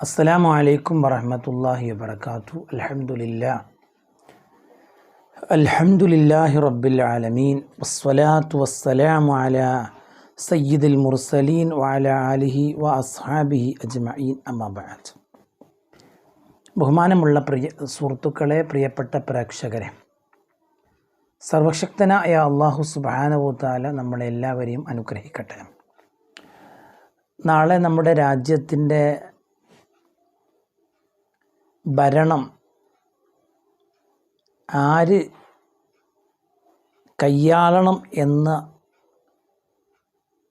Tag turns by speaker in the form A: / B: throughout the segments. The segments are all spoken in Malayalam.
A: അസ്സലാമു അലൈക്കും വറഹമത്തല്ലാഹി വബർക്കാത്തു അലഹമുല്ല അൽഹംദുലില്ലാഹി റബ്ബിൽ ആലമീൻ. വസ്സലാമു അല സയ്യിദുൽ മുർസലീൻ വാല അലിഹി വ അസ്ഹാബിഹി അജ്മഈൻ. അമ്മാ ബഅദ്. ബഹുമാനമുള്ള പ്രിയ സുഹൃത്തുക്കളെ പ്രിയപ്പെട്ട പ്രേക്ഷകരെ സർവശക്തനായ അള്ളാഹു സുബ്ഹാനഹു തആല നമ്മളെല്ലാവരെയും അനുഗ്രഹിക്കട്ടെ. നാളെ നമ്മുടെ രാജ്യത്തിന്റെ ഭരണം. ആര് കയ്യാളണം എന്ന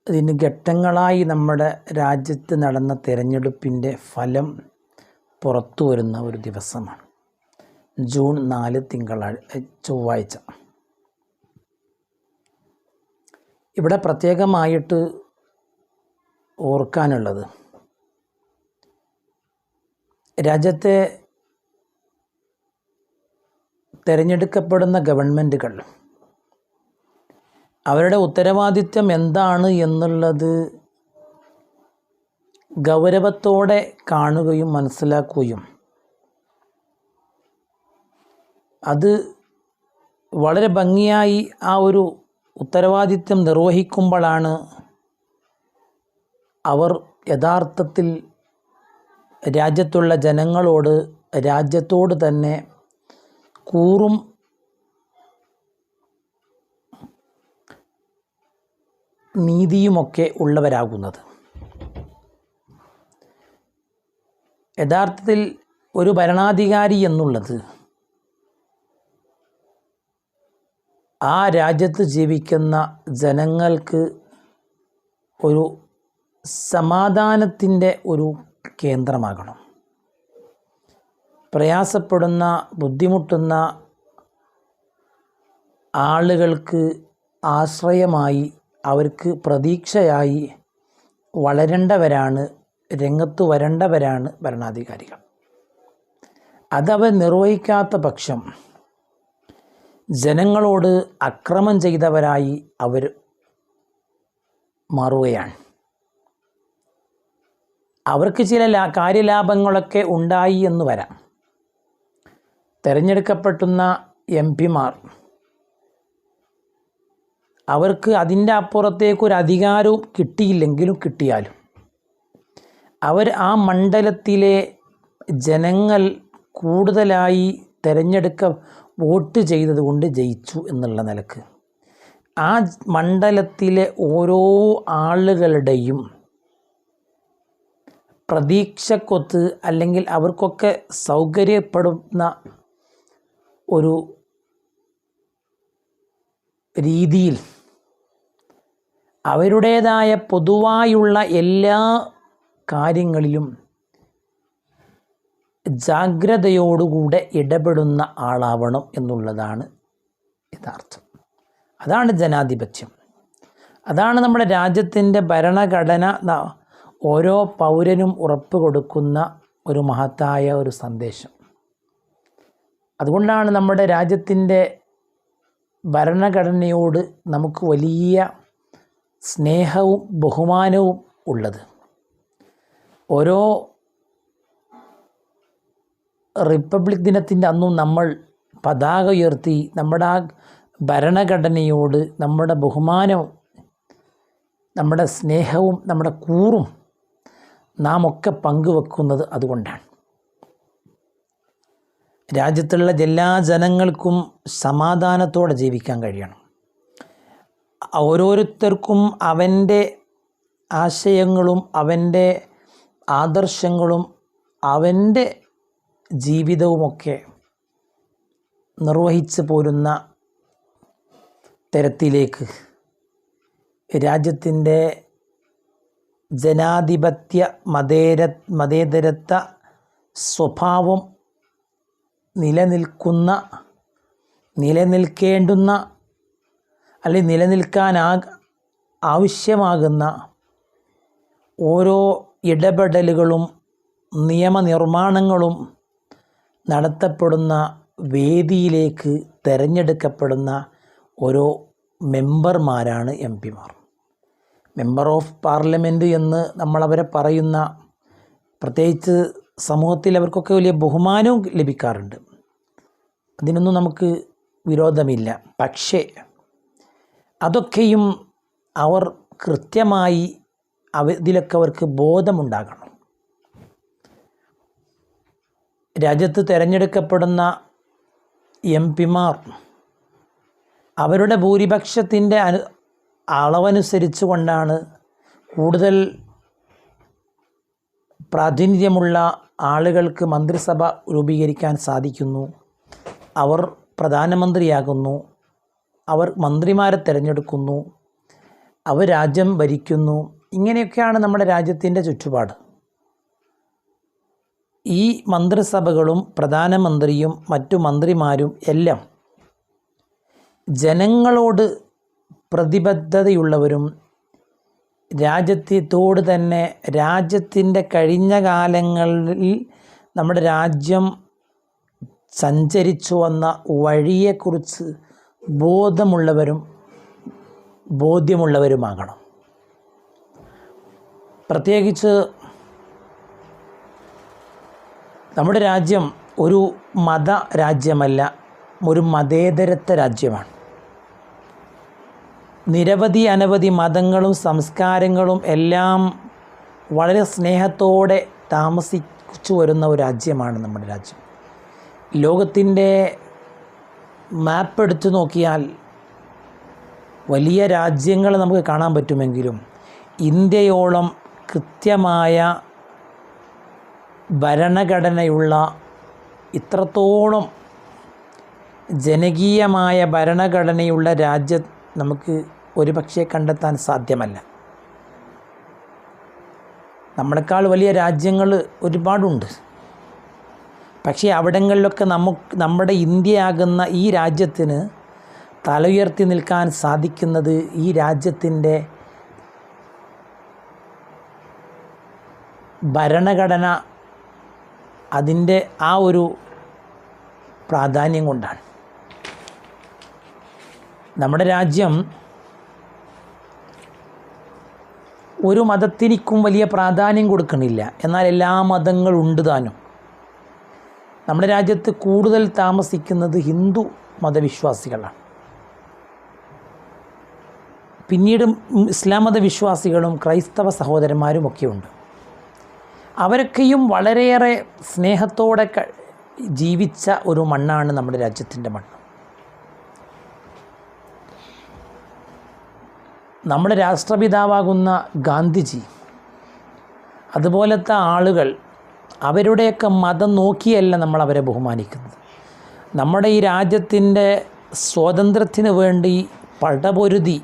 A: ഇതിന് ഘട്ടങ്ങളായി നമ്മുടെ രാജ്യത്ത് നടന്ന തിരഞ്ഞെടുപ്പിന്റെ ഫലം പുറത്തു വരുന്ന ഒരു ദിവസമാണ്. ജൂൺ നാല് തിങ്കളാഴ്ച ചൊവ്വാഴ്ച. ഇവിടെ പ്രത്യേകമായിട്ട് ഓർക്കാനുള്ളത് രാജ്യത്തെ തിരഞ്ഞെടുക്കപ്പെടുന്ന ഗവൺമെന്റുകൾ അവരുടെ ഉത്തരവാദിത്വം എന്താണ് എന്നുള്ളത് ഗൗരവത്തോടെ കാണുകയും മനസ്സിലാക്കുകയും അത് വളരെ ഭംഗിയായി ആ ഒരു ഉത്തരവാദിത്വം നിർവഹിക്കുമ്പോഴാണ് അവർ യഥാർത്ഥത്തിൽ രാജ്യത്തുള്ള ജനങ്ങളോട് രാജ്യത്തോട് തന്നെ കൂറും നീതിയുമൊക്കെ ഉള്ളവരാകുന്നത്. യഥാർത്ഥത്തിൽ ഒരു ഭരണാധികാരി എന്നുള്ളത് ആ രാജ്യത്ത് ജീവിക്കുന്ന ജനങ്ങൾക്ക് ഒരു സമാധാനത്തിന്റെ ഒരു കേന്ദ്രമാകണം. പ്രയാസപ്പെടുന്ന ബുദ്ധിമുട്ടുന്ന ആളുകൾക്ക് ആശ്രയമായി അവർക്ക് പ്രതീക്ഷയായി വളരേണ്ടവരാണ് രംഗത്ത് വരേണ്ടവരാണ് ഭരണാധികാരികൾ. അതവർ നിർവഹിക്കാത്ത പക്ഷം ജനങ്ങളോട് അക്രമം ചെയ്തവരായി അവർ മാറുകയാണ്. അവർക്ക് ചില കാര്യലാഭങ്ങളൊക്കെ ഉണ്ടായി എന്ന് വരാം. തിരഞ്ഞെടുക്കപ്പെട്ടുന്ന എം പിമാർ അവർക്ക് അതിന്റെ അപ്പുറത്തേക്കൊരു അധികാരവും കിട്ടിയില്ലെങ്കിലും കിട്ടിയാലും അവർ ആ മണ്ഡലത്തിലെ ജനങ്ങൾ കൂടുതലായി തിരഞ്ഞെടുക്ക വോട്ട് ചെയ്തതുകൊണ്ട് ജയിച്ചു എന്നുള്ള നിലയ്ക്ക്. ആ മണ്ഡലത്തിലെ ഓരോ ആളുകളുടെയും പ്രതീക്ഷക്കൊത്ത് അല്ലെങ്കിൽ അവർക്കൊക്കെ സൗകര്യപ്പെടുന്ന ഒരു രീതിയിൽ അവരുടേതായ പൊതുവായുള്ള എല്ലാ കാര്യങ്ങളിലും ജാഗ്രതയോടുകൂടെ ഇടപെടുന്ന ആളാവണം എന്നുള്ളതാണ് യഥാർത്ഥം. അതാണ് ജനാധിപത്യം. അതാണ് നമ്മുടെ രാജ്യത്തിന്റെ ഭരണഘടന ഓരോ പൗരനും ഉറപ്പ് കൊടുക്കുന്ന ഒരു മഹത്തായ ഒരു സന്ദേശം. അതുകൊണ്ടാണ് നമ്മുടെ രാജ്യത്തിന്റെ ഭരണഘടനയോട് നമുക്ക് വലിയ സ്നേഹവും ബഹുമാനവും ഉള്ളത്. ഓരോ റിപ്പബ്ലിക് ദിനത്തിന്റെ അന്നും നമ്മൾ പതാക ഉയർത്തി നമ്മുടെ ആ ഭരണഘടനയോട് നമ്മുടെ ബഹുമാനവും നമ്മുടെ സ്നേഹവും നമ്മുടെ കൂറും നാം ഒക്കെ പങ്കുവെക്കുന്നത് അതുകൊണ്ടാണ്. രാജ്യത്തുള്ള എല്ലാ ജനങ്ങൾക്കും സമാധാനത്തോടെ ജീവിക്കാൻ കഴിയണം. ഓരോരുത്തർക്കും അവന്റെ ആശയങ്ങളും അവന്റെ ആദർശങ്ങളും അവന്റെ ജീവിതവുമൊക്കെ നിർവഹിച്ച് പോരുന്ന തരത്തിലേക്ക് രാജ്യത്തിന്റെ ജനാധിപത്യ മതേര മതേതരത്വ സ്വഭാവം നിലനിൽക്കുന്ന നിലനിൽക്കേണ്ടുന്ന അല്ലെങ്കിൽ നിലനിൽക്കാനാ ആവശ്യമാകുന്ന ഓരോ ഇടപെടലുകളും നിയമനിർമ്മാണങ്ങളും നടത്തപ്പെടുന്ന വേദിയിലേക്ക് തിരഞ്ഞെടുക്കപ്പെടുന്ന ഓരോ മെമ്പർമാരാണ് എം പിമാർ. മെമ്പർ ഓഫ് പാർലമെന്റ് എന്ന് നമ്മളവരെ പറയുന്ന പ്രത്യേകിച്ച് സമൂഹത്തിൽ അവർക്കൊക്കെ വലിയ ബഹുമാനവും ലഭിക്കാറുണ്ട്. അതിനൊന്നും നമുക്ക് വിരോധമില്ല. പക്ഷേ അതൊക്കെയും അവർ കൃത്യമായി അവ ഇതിലൊക്കെ അവർക്ക് ബോധമുണ്ടാകണം. രാജ്യത്ത് തിരഞ്ഞെടുക്കപ്പെടുന്ന എം പിമാർ അവരുടെ ഭൂരിപക്ഷത്തിന്റെ അനു അളവനുസരിച്ച് കൊണ്ടാണ് കൂടുതൽ പ്രാതിനിധ്യമുള്ള ആളുകൾക്ക് മന്ത്രിസഭ രൂപീകരിക്കാൻ സാധിക്കുന്നു. അവർ പ്രധാനമന്ത്രിയാകുന്നു. അവർ മന്ത്രിമാരെ തിരഞ്ഞെടുക്കുന്നു. അവർ രാജ്യം ഭരിക്കുന്നു. ഇങ്ങനെയൊക്കെയാണ് നമ്മുടെ രാജ്യത്തിന്റെ ചുറ്റുപാട്. ഈ മന്ത്രിസഭകളും പ്രധാനമന്ത്രിയും മറ്റു മന്ത്രിമാരും എല്ലാം ജനങ്ങളോട് പ്രതിബദ്ധതയുള്ളവരും രാജ്യത്തോട് തന്നെ രാജ്യത്തിന്റെ കഴിഞ്ഞ കാലങ്ങളിൽ നമ്മുടെ രാജ്യം സഞ്ചരിച്ചു വന്ന വഴിയെക്കുറിച്ച് ബോധമുള്ളവരും ബോധ്യമുള്ളവരുമാകണം. പ്രത്യേകിച്ച് നമ്മുടെ രാജ്യം ഒരു മത രാജ്യമല്ല ഒരു മതേതരത്വ രാജ്യമാണ്. നിരവധി അനവധി മതങ്ങളും സംസ്കാരങ്ങളും എല്ലാം വളരെ സ്നേഹത്തോടെ താമസിച്ചു വരുന്ന ഒരു രാജ്യമാണ് നമ്മുടെ രാജ്യം. ലോകത്തിന്റെ മാപ്പ് എടുത്തു നോക്കിയാൽ വലിയ രാജ്യങ്ങൾ നമുക്ക് കാണാൻ പറ്റുമെങ്കിലും ഇന്ത്യയോളം കൃത്യമായ ഭരണഘടനയുള്ള ഇത്രത്തോളം ജനകീയമായ ഭരണഘടനയുള്ള രാജ്യം നമുക്ക് ഒരുപക്ഷെ കണ്ടെത്താൻ സാധ്യമല്ല. നമ്മളെക്കാൾ വലിയ രാജ്യങ്ങൾ ഒരുപാടുണ്ട്. പക്ഷേ അവിടങ്ങളിലൊക്കെ നമുക്ക് നമ്മുടെ ഇന്ത്യയാകുന്ന ഈ രാജ്യത്തിന് തല ഉയർത്തി നിൽക്കാൻ സാധിക്കുന്നത് ഈ രാജ്യത്തിന്റെ ഭരണഘടന അതിന്റെ ആ ഒരു പ്രാധാന്യം കൊണ്ടാണ്. നമ്മുടെ രാജ്യം ഒരു മതത്തിനിക്കും വലിയ പ്രാധാന്യം കൊടുക്കണില്ല. എന്നാൽ എല്ലാ മതങ്ങളും ഉണ്ട് താനും. നമ്മുടെ രാജ്യത്ത് കൂടുതൽ താമസിക്കുന്നത് ഹിന്ദു മതവിശ്വാസികളാണ്. പിന്നീട് ഇസ്ലാം മതവിശ്വാസികളും ക്രൈസ്തവ സഹോദരന്മാരും ഒക്കെയുണ്ട് അവരൊക്കെയും വളരെയേറെ സ്നേഹത്തോടെ ജീവിച്ച ഒരു മണ്ണാണ് നമ്മുടെ രാജ്യത്തിന്റെ മണ്ണ്. നമ്മുടെ രാഷ്ട്രപിതാവാകുന്ന ഗാന്ധിജി അതുപോലത്തെ ആളുകൾ അവരുടെയൊക്കെ മതം നോക്കിയല്ല നമ്മൾ അവരെ ബഹുമാനിക്കുന്നത്. നമ്മുടെ ഈ രാജ്യത്തിന്റെ സ്വാതന്ത്ര്യത്തിന് വേണ്ടി പടപൊരുതി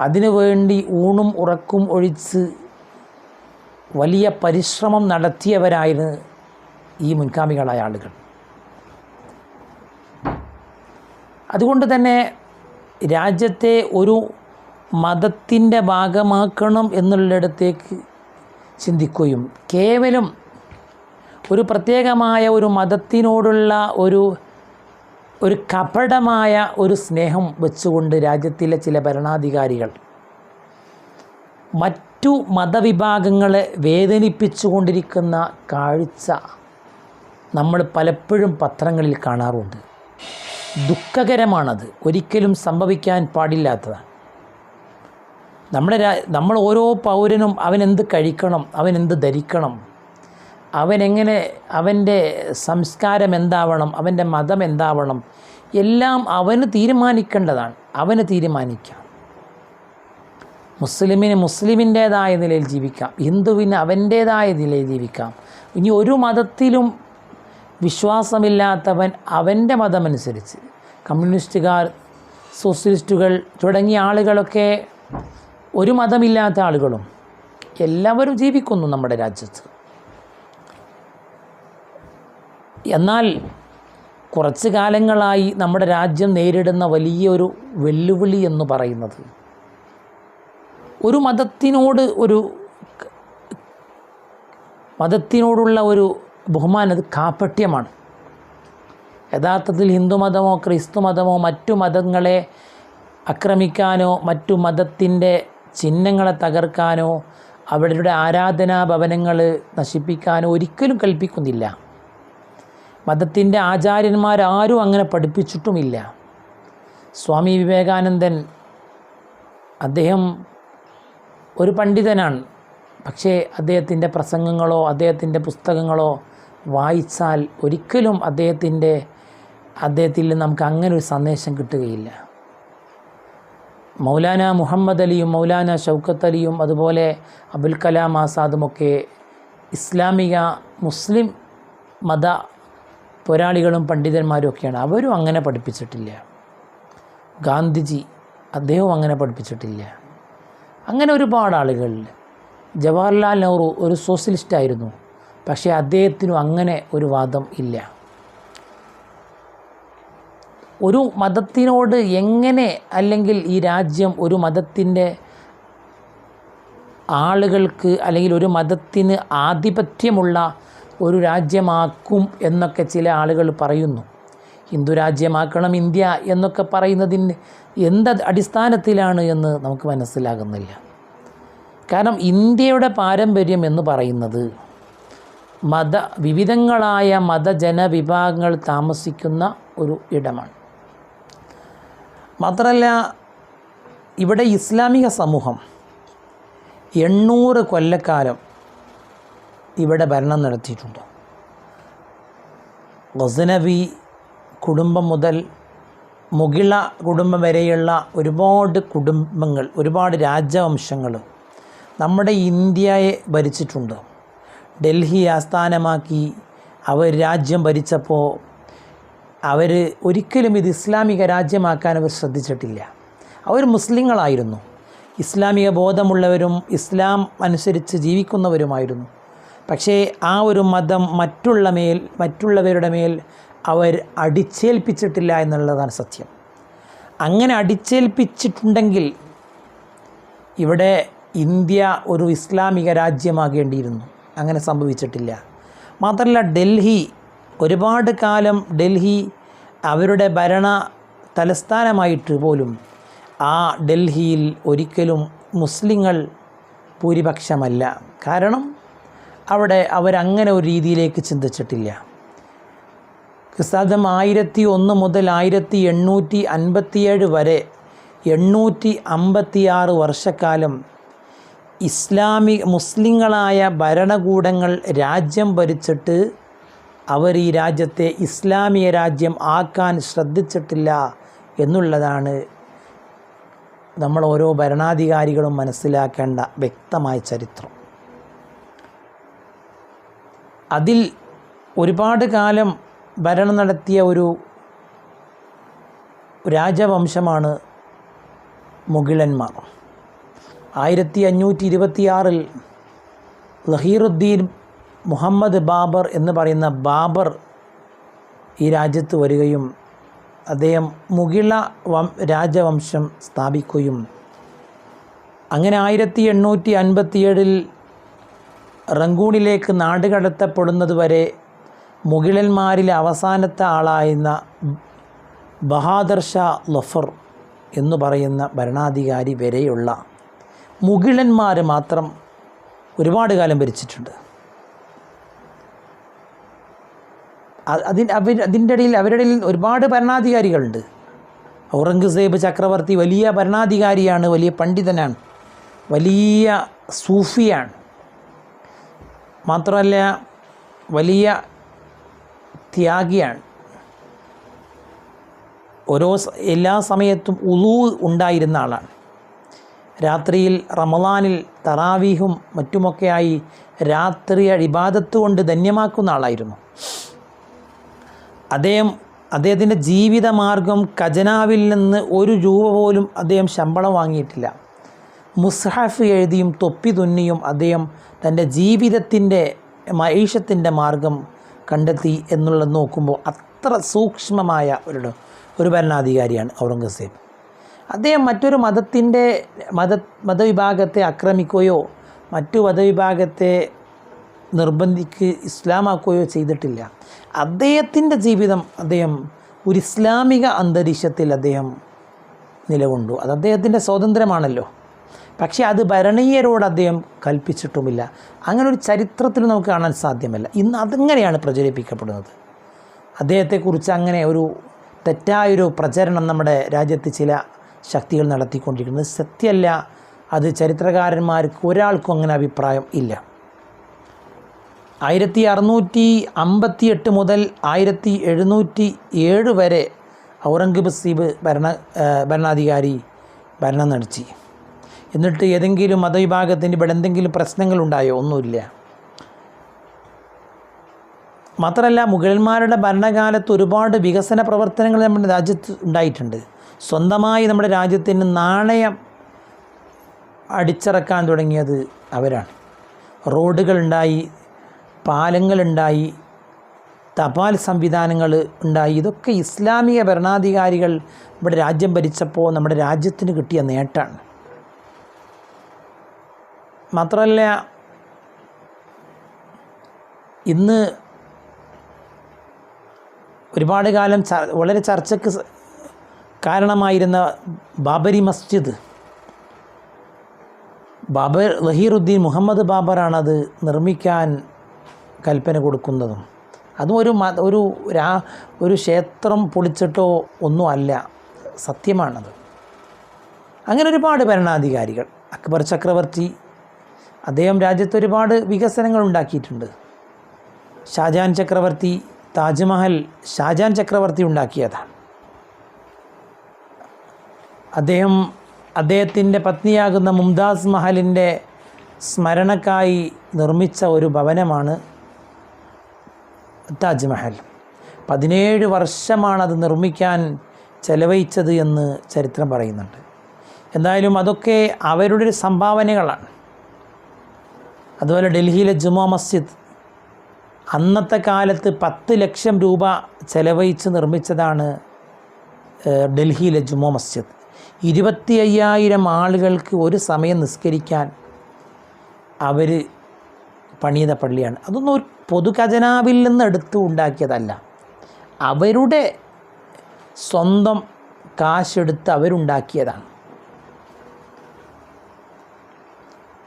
A: അതിനു വേണ്ടി ഊണും ഉറക്കും ഒഴിച്ച് വലിയ പരിശ്രമം നടത്തിയവരായിരുന്നു ഈ മുൻകാമികളായ ആളുകൾ. അതുകൊണ്ട് തന്നെ രാജ്യത്തെ ഒരു മതത്തിന്റെ ഭാഗമാക്കണം എന്നുള്ളിടത്തേക്ക് ചിന്തിക്കുകയും കേവലം ഒരു പ്രത്യേകമായ ഒരു മതത്തിനോടുള്ള ഒരു ഒരു കപടമായ ഒരു സ്നേഹം വെച്ചുകൊണ്ട് രാജ്യത്തിലെ ചില ഭരണാധികാരികൾ മറ്റു മതവിഭാഗങ്ങളെ വേദനിപ്പിച്ചുകൊണ്ടിരിക്കുന്ന കാഴ്ച നമ്മൾ പലപ്പോഴും പത്രങ്ങളിൽ കാണാറുണ്ട്. ദുഃഖകരമാണത്. ഒരിക്കലും സംഭവിക്കാൻ പാടില്ലാത്തതാണ്. നമ്മുടെ നമ്മൾ ഓരോ പൗരനും അവൻ എന്ത് കഴിക്കണം അവൻ എന്ത് ധരിക്കണം അവനെങ്ങനെ അവന്റെ സംസ്കാരം എന്താവണം അവന്റെ മതം എന്താവണം എല്ലാം അവന് തീരുമാനിക്കേണ്ടതാണ്. അവന് തീരുമാനിക്കാം. മുസ്ലിമിന് മുസ്ലിമിന്റേതായ നിലയിൽ ജീവിക്കാം. ഹിന്ദുവിന് അവന്റേതായ നിലയിൽ ജീവിക്കാം. ഇനി ഒരു മതത്തിലും വിശ്വാസമില്ലാത്തവൻ അവന്റെ മതമനുസരിച്ച്. കമ്മ്യൂണിസ്റ്റുകാർ സോഷ്യലിസ്റ്റുകൾ തുടങ്ങിയ ആളുകളൊക്കെ ഒരു മതമില്ലാത്ത ആളുകളും എല്ലാവരും ജീവിക്കുന്നു നമ്മുടെ രാജ്യത്ത്. എന്നാൽ കുറച്ച് കാലങ്ങളായി നമ്മുടെ രാജ്യം നേരിടുന്ന വലിയൊരു വെല്ലുവിളി എന്ന് പറയുന്നത് ഒരു മതത്തിനോട് ഒരു മതത്തിനോടുള്ള ഒരു ബഹുമാനം അത് കാപ്പട്യമാണ് യഥാർത്ഥത്തിൽ ഹിന്ദുമതമോ ക്രിസ്തു മതമോ മറ്റു മതങ്ങളെ ആക്രമിക്കാനോ മറ്റു മതത്തിന്റെ ചിഹ്നങ്ങളെ തകർക്കാനോ അവരുടെ ആരാധനാ ഭവനങ്ങൾ നശിപ്പിക്കാനോ ഒരിക്കലും കൽപ്പിക്കുന്നില്ല. മതത്തിന്റെ ആചാര്യന്മാരാരും അങ്ങനെ പഠിപ്പിച്ചിട്ടുമില്ല. സ്വാമി വിവേകാനന്ദൻ അദ്ദേഹം ഒരു പണ്ഡിതനാണ്. പക്ഷേ അദ്ദേഹത്തിന്റെ പ്രസംഗങ്ങളോ അദ്ദേഹത്തിന്റെ പുസ്തകങ്ങളോ വായിച്ചാൽ ഒരിക്കലും അദ്ദേഹത്തിന്റെ അദ്ദേഹത്തിൽ നമുക്ക് അങ്ങനെ ഒരു സന്ദേശം കിട്ടുകയില്ല. മൗലാന മുഹമ്മദ് അലിയും മൗലാന ഷൗക്കത്ത് അലിയും അതുപോലെ അബുൽ കലാം ആസാദുമൊക്കെ ഇസ്ലാമിക മുസ്ലിം മത പോരാളികളും പണ്ഡിതന്മാരും ഒക്കെയാണ്. അവരും അങ്ങനെ പഠിപ്പിച്ചിട്ടില്ല. ഗാന്ധിജി അദ്ദേഹവും അങ്ങനെ പഠിപ്പിച്ചിട്ടില്ല. അങ്ങനെ ഒരുപാട് ആളുകൾ. ജവഹർലാൽ നെഹ്റു ഒരു സോഷ്യലിസ്റ്റ് ആയിരുന്നു. പക്ഷേ അദ്ദേഹത്തിനും അങ്ങനെ ഒരു വാദം ഇല്ല. ഒരു മതത്തിനോട് എങ്ങനെ അല്ലെങ്കിൽ ഈ രാജ്യം ഒരു മതത്തിന്റെ ആളുകൾക്ക് അല്ലെങ്കിൽ ഒരു മതത്തിന് ആധിപത്യമുള്ള ഒരു രാജ്യമാക്കും എന്നൊക്കെ ചില ആളുകൾ പറയുന്നു. ഹിന്ദു രാജ്യമാക്കണം ഇന്ത്യ എന്നൊക്കെ പറയുന്നതിന് എന്ത് അടിസ്ഥാനത്തിലാണ് എന്ന് നമുക്ക് മനസ്സിലാകുന്നില്ല. കാരണം ഇന്ത്യയുടെ പാരമ്പര്യം എന്ന് പറയുന്നത് മത വിവിധങ്ങളായ മതജനവിഭാഗങ്ങൾ താമസിക്കുന്ന ഒരു ഇടമാണ്. മാത്രമല്ല ഇവിടെ ഇസ്ലാമിക സമൂഹം എണ്ണൂറ് കൊല്ലക്കാലം ഇവിടെ ഭരണം നടത്തിയിട്ടുണ്ട്. ഗസനബി കുടുംബം മുതൽ മുകിള കുടുംബം വരെയുള്ള ഒരുപാട് കുടുംബങ്ങൾ ഒരുപാട് രാജവംശങ്ങൾ നമ്മുടെ ഇന്ത്യയെ ഭരിച്ചിട്ടുണ്ട്. ഡൽഹി ആസ്ഥാനമാക്കി അവർ രാജ്യം ഭരിച്ചപ്പോൾ അവർ ഒരിക്കലും ഇത് ഇസ്ലാമിക രാജ്യമാക്കാൻ അവർ ശ്രദ്ധിച്ചിട്ടില്ല. അവർ മുസ്ലിങ്ങളായിരുന്നു. ഇസ്ലാമിക ബോധമുള്ളവരും ഇസ്ലാം അനുസരിച്ച് ജീവിക്കുന്നവരുമായിരുന്നു. പക്ഷേ ആ ഒരു മതം മറ്റുള്ള മേൽ മറ്റുള്ളവരുടെ മേൽ അവർ അടിച്ചേൽപ്പിച്ചിട്ടില്ല എന്നുള്ളതാണ് സത്യം. അങ്ങനെ അടിച്ചേൽപ്പിച്ചിട്ടുണ്ടെങ്കിൽ ഇവിടെ ഇന്ത്യ ഒരു ഇസ്ലാമിക രാജ്യമാകേണ്ടിയിരുന്നു. അങ്ങനെ സംഭവിച്ചിട്ടില്ല. മാത്രമല്ല ഡൽഹി ഒരുപാട് കാലം ഡൽഹി അവരുടെ ഭരണ തലസ്ഥാനമായിട്ട് പോലും ആ ഡൽഹിയിൽ ഒരിക്കലും മുസ്ലിങ്ങൾ ഭൂരിപക്ഷമല്ല. കാരണം അവിടെ അവരങ്ങനെ ഒരു രീതിയിലേക്ക് ചിന്തിച്ചിട്ടില്ല. ക്രിസ്താബ്ദം ആയിരത്തി ഒന്ന് മുതൽ ആയിരത്തി എണ്ണൂറ്റി അൻപത്തിയേഴ് വരെ എണ്ണൂറ്റി അമ്പത്തിയാറ് വർഷക്കാലം ഇസ്ലാമിക മുസ്ലിങ്ങളായ ഭരണകൂടങ്ങൾ രാജ്യം ഭരിച്ചിട്ട് അവർ ഈ രാജ്യത്തെ ഇസ്ലാമിക രാജ്യം ആക്കാൻ ശ്രദ്ധിച്ചിട്ടില്ല എന്നുള്ളതാണ് നമ്മൾ ഓരോ ഭരണാധികാരികളും മനസ്സിലാക്കേണ്ട വ്യക്തമായ ചരിത്രം. അതിൽ ഒരുപാട് കാലം ഭരണം നടത്തിയ ഒരു രാജവംശമാണ് മുഗിളന്മാർ. ആയിരത്തി അഞ്ഞൂറ്റി ഇരുപത്തിയാറിൽ ലഹീറുദ്ദീൻ മുഹമ്മദ് ബാബർ എന്ന് പറയുന്ന ബാബർ ഈ രാജ്യത്ത് വരികയും അദ്ദേഹം മുകിള വം രാജവംശം സ്ഥാപിക്കുകയും അങ്ങനെ ആയിരത്തി എണ്ണൂറ്റി അൻപത്തിയേഴിൽ റങ്കൂണിലേക്ക് നാടുകടത്തപ്പെടുന്നതുവരെ മുഗിളന്മാരിൽ അവസാനത്തെ ആളായിരുന്ന ബഹാദർ ഷാ ലഫർ എന്നു പറയുന്ന ഭരണാധികാരി വരെയുള്ള മുഗളന്മാർ മാത്രം ഒരുപാട് കാലം ഭരിച്ചിട്ടുണ്ട്. അതിന് അവർ അതിന്റെ ഇടയിൽ അവരുടെ ഇടയിൽ ഒരുപാട് ഭരണാധികാരികളുണ്ട്. ഔറംഗസേബ് ചക്രവർത്തി വലിയ ഭരണാധികാരിയാണ് വലിയ പണ്ഡിതനാണ് വലിയ സൂഫിയാണ്. മാത്രമല്ല വലിയ ത്യാഗിയാണ്. ഓരോ എല്ലാ സമയത്തും ഉളു ഉണ്ടായിരുന്ന ആളാണ്. രാത്രിയിൽ റമദാനിൽ തറാവീഹും മറ്റുമൊക്കെയായി രാത്രി അഴിബാദത്ത് കൊണ്ട് ധന്യമാക്കുന്ന ആളായിരുന്നു. അദ്ദേഹം അദ്ദേഹത്തിന്റെ ജീവിതമാർഗം ഖജനാവിൽ നിന്ന് ഒരു രൂപ പോലും അദ്ദേഹം ശമ്പളം വാങ്ങിയിട്ടില്ല. മുസ്ഹഫ് എഴുതിയും തൊപ്പി തുന്നിയും അദ്ദേഹം തന്റെ ജീവിതത്തിന്റെ മൈഷത്തിന്റെ മാർഗം കണ്ടെത്തി എന്നുള്ളത് നോക്കുമ്പോൾ അത്ര സൂക്ഷ്മമായ ഒരു ഒരു ഭരണാധികാരിയാണ് ഔറംഗസേബ്. അദ്ദേഹം മറ്റൊരു മതത്തിന്റെ മത മതവിഭാഗത്തെ ആക്രമിക്കുകയോ മറ്റു മതവിഭാഗത്തെ നിർബന്ധിക്ക് ഇസ്ലാമാക്കുകയോ ചെയ്തിട്ടില്ല. അദ്ദേഹത്തിന്റെ ജീവിതം അദ്ദേഹം ഒരു ഇസ്ലാമിക അന്തരീക്ഷത്തിൽ അദ്ദേഹം നിലകൊണ്ടു. അത് അദ്ദേഹത്തിന്റെ സ്വാതന്ത്ര്യമാണല്ലോ. പക്ഷേ അത് ഭരണീയരോട് അദ്ദേഹം കൽപ്പിച്ചിട്ടുമില്ല. അങ്ങനെ ഒരു ചരിത്രത്തിൽ നമുക്ക് കാണാൻ സാധ്യമല്ല. ഇന്ന് അതെങ്ങനെയാണ് പ്രചരിപ്പിക്കപ്പെടുന്നത്. അദ്ദേഹത്തെക്കുറിച്ച് അങ്ങനെ ഒരു തെറ്റായൊരു പ്രചരണം നമ്മുടെ രാജ്യത്ത് ചില ശക്തികൾ നടത്തിക്കൊണ്ടിരിക്കുന്നത് സത്യമല്ല അത് ചരിത്രകാരന്മാർക്ക് ഒരാൾക്കും അങ്ങനെ അഭിപ്രായം ഇല്ല. ആയിരത്തി അറുന്നൂറ്റി അമ്പത്തി എട്ട് മുതൽ ആയിരത്തി എഴുന്നൂറ്റി ഏഴ് വരെ ഔറംഗബസീബ് ഭരണ ഭരണാധികാരി ഭരണം നടത്തി എന്നിട്ട് ഏതെങ്കിലും മതവിഭാഗത്തിന്റെ ഇവിടെ എന്തെങ്കിലും പ്രശ്നങ്ങളുണ്ടായോ? ഒന്നുമില്ല. മാത്രമല്ല മുഗളന്മാരുടെ ഭരണകാലത്ത് ഒരുപാട് വികസന പ്രവർത്തനങ്ങൾ നമ്മുടെ രാജ്യത്ത് ഉണ്ടായിട്ടുണ്ട്. സ്വന്തമായി നമ്മുടെ രാജ്യത്തിന് നാണയം അടിച്ചിറക്കാൻ തുടങ്ങിയത് അവരാണ്. റോഡുകളുണ്ടായി പാലങ്ങളുണ്ടായി തപാൽ സംവിധാനങ്ങൾ ഉണ്ടായി. ഇതൊക്കെ ഇസ്ലാമിക ഭരണാധികാരികൾ ഇവിടെ രാജ്യം ഭരിച്ചപ്പോൾ നമ്മുടെ രാജ്യത്തിന് കിട്ടിയ നേട്ടമാണ്. മാത്രമല്ല ഇന്ന് ഒരുപാട് കാലം വളരെ ചർച്ചയ്ക്ക് കാരണമായിരുന്ന ബാബരി മസ്ജിദ്. ബാബർ ലഹീറുദ്ദീൻ മുഹമ്മദ് ബാബറാണത് നിർമ്മിക്കാൻ കൽപ്പന കൊടുക്കുന്നതും. അതും ഒരു മത ഒരു രാ ഒരു ക്ഷേത്രം പൊളിച്ചിട്ടോ ഒന്നുമല്ല സത്യമാണത്. അങ്ങനെ ഒരുപാട് ഭരണാധികാരികൾ അക്ബർ ചക്രവർത്തി അദ്ദേഹം രാജ്യത്ത് ഒരുപാട് വികസനങ്ങൾ ഉണ്ടാക്കിയിട്ടുണ്ട്. ഷാജാൻ ചക്രവർത്തി താജ്മഹൽ ഷാജാൻ ചക്രവർത്തി ഉണ്ടാക്കിയതാണ്. അദ്ദേഹം അദ്ദേഹത്തിന്റെ പത്നിയാകുന്ന മുംതാസ് മഹലിന്റെ സ്മരണക്കായി നിർമ്മിച്ച ഒരു ഭവനമാണ് താജ്മഹൽ. പതിനേഴ് വർഷമാണ് അത് നിർമ്മിക്കാൻ ചെലവഴിച്ചത് എന്ന് ചരിത്രം പറയുന്നുണ്ട്. എന്തായാലും അതൊക്കെ അവരുടെ ഒരു സംഭാവനകളാണ്. അതുപോലെ ഡൽഹിയിലെ ജുമാ മസ്ജിദ് അന്നത്തെ കാലത്ത് പത്ത് ലക്ഷം രൂപ ചെലവഴിച്ച് നിർമ്മിച്ചതാണ് ഡൽഹിയിലെ ജുമാ മസ്ജിദ്. ഇരുപത്തി അയ്യായിരം ആളുകൾക്ക് ഒരു സമയം നിസ്കരിക്കാൻ അവർ പണിത പള്ളിയാണ്. അതൊന്നും ഒരു പൊതു ഖജനാവിൽ നിന്ന് എടുത്ത് ഉണ്ടാക്കിയതല്ല. അവരുടെ സ്വന്തം കാശെടുത്ത് അവരുണ്ടാക്കിയതാണ്.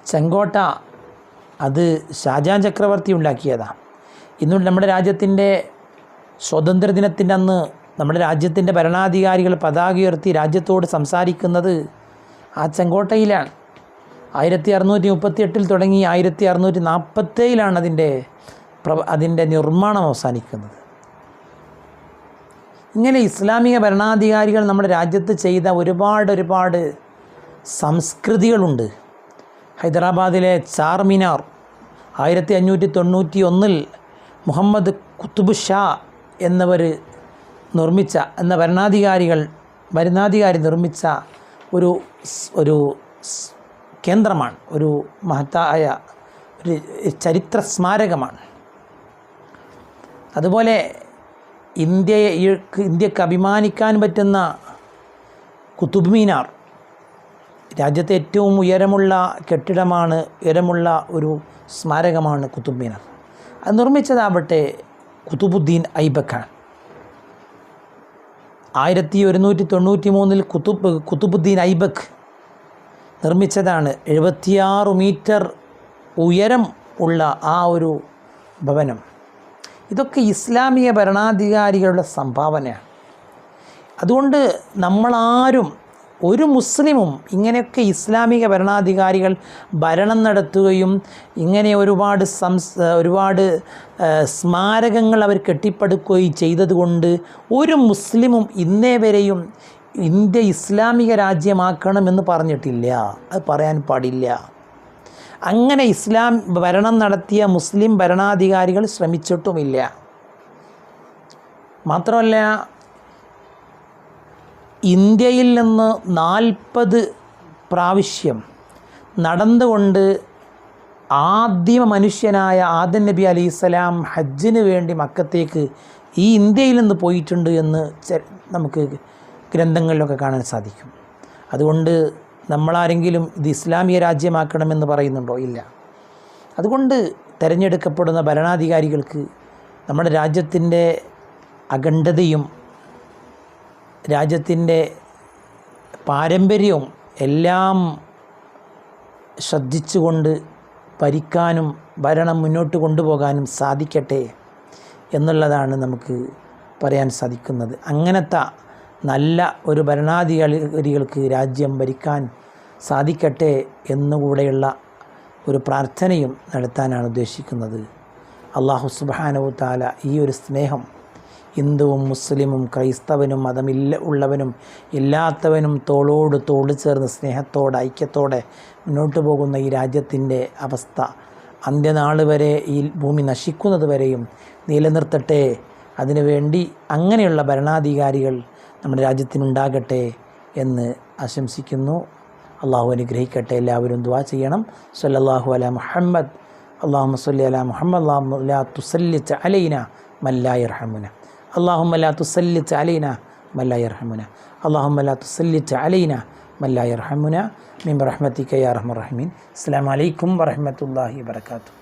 A: ചെങ്കോട്ട അത് ഷാജാൻ ചക്രവർത്തി ഉണ്ടാക്കിയതാണ്. ഇന്നും നമ്മുടെ രാജ്യത്തിന്റെ സ്വതന്ത്രദിനത്തിന്റെ അന്ന് നമ്മുടെ രാജ്യത്തിന്റെ ഭരണാധികാരികൾ പതാക ഉയർത്തി രാജ്യത്തോട് സംസാരിക്കുന്നത് ആ ചെങ്കോട്ടയിലാണ്. ആയിരത്തി അറുന്നൂറ്റി മുപ്പത്തി എട്ടിൽ തുടങ്ങി ആയിരത്തി അറുന്നൂറ്റി നാൽപ്പത്തേഴിലാണ് അതിന്റെ പ്ര അതിന്റെ നിർമ്മാണം അവസാനിക്കുന്നത്. ഇങ്ങനെ ഇസ്ലാമിക ഭരണാധികാരികൾ നമ്മുടെ രാജ്യത്ത് ചെയ്ത ഒരുപാട് ഒരുപാട് സംസ്കൃതികളുണ്ട്. ഹൈദരാബാദിലെ ചാർമിനാർ ആയിരത്തി അഞ്ഞൂറ്റി തൊണ്ണൂറ്റി ഒന്നിൽ മുഹമ്മദ് കുത്തുബ് ഷാ എന്നവർ നിർമ്മിച്ച എന്ന ഭരണാധികാരികൾ ഭരണാധികാരി നിർമ്മിച്ച ഒരു ഒരു കേന്ദ്രമാണ്. ഒരു മഹത്തായ ഒരു ചരിത്ര സ്മാരകമാണ്. അതുപോലെ ഇന്ത്യയെ ഇന്ത്യയ്ക്ക് അഭിമാനിക്കാൻ പറ്റുന്ന കുത്തുബ് മീനാർ രാജ്യത്തെ ഏറ്റവും ഉയരമുള്ള കെട്ടിടമാണ് ഉയരമുള്ള ഒരു സ്മാരകമാണ് കുത്തുബ് മീനാർ. അത് നിർമ്മിച്ചതാവട്ടെ കുത്തുബുദ്ദീൻ ഐബക്കാണ്. ആയിരത്തി ഒരുന്നൂറ്റി തൊണ്ണൂറ്റി മൂന്നിൽ കുത്തുബ് കുത്തുബുദ്ദീൻ ഐബക്ക് നിർമ്മിച്ചതാണ്. എഴുപത്തിയാറ് മീറ്റർ ഉയരം ഉള്ള ആ ഒരു ഭവനം. ഇതൊക്കെ ഇസ്ലാമിക ഭരണാധികാരികളുടെ സംഭാവനയാണ്. അതുകൊണ്ട് നമ്മളാരും ഒരു മുസ്ലിമും ഇങ്ങനെയൊക്കെ ഇസ്ലാമിക ഭരണാധികാരികൾ ഭരണം നടത്തുകയും ഇങ്ങനെ ഒരുപാട് സംസ് ഒരുപാട് സ്മാരകങ്ങൾ അവർ കെട്ടിപ്പടുക്കുകയും ചെയ്തതുകൊണ്ട് ഒരു മുസ്ലിമും ഇന്നേ വരെയും ഇന്ത്യ ഇസ്ലാമിക രാജ്യമാക്കണമെന്ന് പറഞ്ഞിട്ടില്ല. അത് പറയാൻ പാടില്ല. അങ്ങനെ ഇസ്ലാം ഭരണം നടത്തിയ മുസ്ലിം ഭരണാധികാരികൾ ശ്രമിച്ചിട്ടുമില്ല. മാത്രമല്ല ഇന്ത്യയിൽ നിന്ന് നാൽപ്പത് പ്രാവശ്യം നടന്നുകൊണ്ട് ആദ്യ മനുഷ്യനായ ആദൻ നബി അലി സ്വലാം ഹജ്ജിന് വേണ്ടി മക്കത്തേക്ക് ഈ ഇന്ത്യയിൽ നിന്ന് പോയിട്ടുണ്ട് എന്ന് നമുക്ക് ഗ്രന്ഥങ്ങളിലൊക്കെ കാണാൻ സാധിക്കും. അതുകൊണ്ട് നമ്മളാരെങ്കിലും ഇത് ഇസ്ലാമിക രാജ്യമാക്കണമെന്ന് പറയുന്നുണ്ടോ? ഇല്ല. അതുകൊണ്ട് തിരഞ്ഞെടുക്കപ്പെടുന്ന ഭരണാധികാരികൾക്ക് നമ്മുടെ രാജ്യത്തിന്റെ അഖണ്ഡതയും രാജ്യത്തിന്റെ പാരമ്പര്യവും എല്ലാം ശ്രദ്ധിച്ചുകൊണ്ട് ഭരിക്കാനും ഭരണം മുന്നോട്ട് കൊണ്ടുപോകാനും സാധിക്കട്ടെ എന്നുള്ളതാണ് നമുക്ക് പറയാൻ സാധിക്കുന്നത്. അങ്ങനത്തെ നല്ല ഒരു ഭരണാധികാരികൾക്ക് രാജ്യം ഭരിക്കാൻ സാധിക്കട്ടെ എന്നുകൂടെയുള്ള ഒരു പ്രാർത്ഥനയും നടത്താനാണ് ഉദ്ദേശിക്കുന്നത്. അള്ളാഹു സുബാനവു താല ഈ ഒരു സ്നേഹം ഹിന്ദുവും മുസ്ലിമും ക്രൈസ്തവനും മതമില്ല ഉള്ളവനും ഇല്ലാത്തവനും തോളോട് തോളു ചേർന്ന് സ്നേഹത്തോടെ ഐക്യത്തോടെ മുന്നോട്ട് പോകുന്ന ഈ രാജ്യത്തിന്റെ അവസ്ഥ അന്ത്യനാൾ വരെ ഈ ഭൂമി നശിക്കുന്നത് വരെയും നിലനിർത്തട്ടെ. അതിനുവേണ്ടി അങ്ങനെയുള്ള ഭരണാധികാരികൾ നമ്മുടെ രാജ്യത്തിനുണ്ടാകട്ടെ എന്ന് ആശംസിക്കുന്നു. അള്ളാഹു അനുഗ്രഹിക്കട്ടെ. എല്ലാവരും ദ്വാ ചെയ്യണം. സല്ലല്ലാഹു അല മുഹമ്മദ്. അള്ളാഹു സല്ലി അല മുഹമ്മദ്. തുസല്ലിച്ച അലൈന മല്ലായി റഹമുന അള്ളാഹു അല്ലാ തുസല്ലിച്ച അലൈന മല്ലായി റഹമുന അള്ളാഹു അല്ലാ തുസല്ലിച്ച അലൈന മല്ലായി റഹമുന മീം റഹ്മത്തിക്ക യാ റഹ്മറഹ്മീൻ അസ്സാം വലൈക്കും വറഹമത്തല്ലാഹി വാത്തു